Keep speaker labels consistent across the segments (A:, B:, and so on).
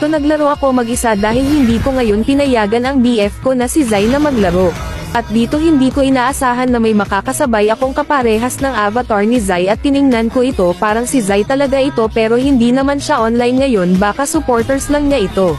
A: Dito naglaro ako mag-isa dahil hindi ko ngayon pinayagan ang BF ko na si Zai na maglaro. At dito hindi ko inaasahan na may makakasabay akong kaparehas ng avatar ni Zai at tiningnan ko ito parang si Zai talaga ito pero hindi naman siya online ngayon baka supporters lang niya ito.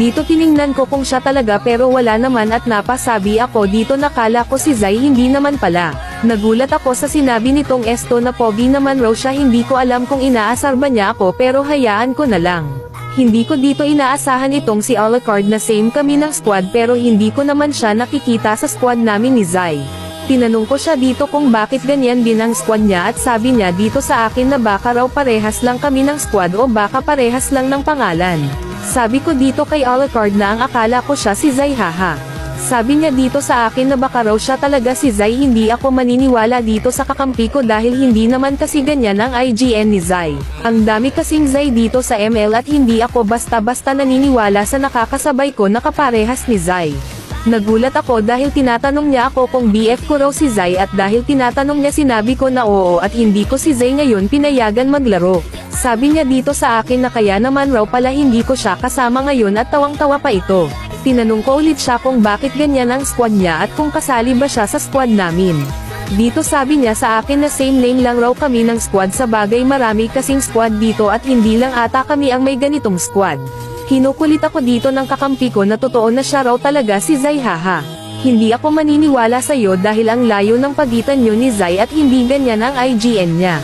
A: Dito tiningnan ko kung siya talaga pero wala naman at napasabi ako dito nakala ko si Zai hindi naman pala. Nagulat ako sa sinabi nitong Esto na pogi naman raw siya hindi ko alam kung inaasar ba niya ako pero hayaan ko na lang. Hindi ko dito inaasahan itong si Alucard na same kami ng squad pero hindi ko naman siya nakikita sa squad namin ni Zai. Tinanong ko siya dito kung bakit ganyan din ang squad niya at sabi niya dito sa akin na baka raw parehas lang kami ng squad o baka parehas lang ng pangalan. Sabi ko dito kay Alucard na ang akala ko siya si Zai haha. Sabi niya dito sa akin na baka raw siya talaga si Zai hindi ako maniniwala dito sa kakampi ko dahil hindi naman kasi ganyan ang IGN ni Zai. Ang dami kasing Zai dito sa ML at hindi ako basta-basta naniniwala sa nakakasabay ko na kaparehas ni Zai. Nagulat ako dahil tinatanong niya ako kung BF ko raw si Zai at dahil tinatanong niya sinabi ko na oo at hindi ko si Zai ngayon pinayagan maglaro. Sabi niya dito sa akin na kaya naman raw pala hindi ko siya kasama ngayon at tawang-tawa pa ito. Tinanong ko ulit siya kung bakit ganyan ang squad niya at kung kasali ba siya sa squad namin. Dito sabi niya sa akin na same name lang raw kami ng squad sa bagay marami kasing squad dito at hindi lang ata kami ang may ganitong squad. Kinukulit ako dito ng kakampi ko na totoo na siya raw talaga si Zai haha. Hindi ako maniniwala sa iyo dahil ang layo ng pagitan nyo ni Zai at hindi ganyan ang IGN niya.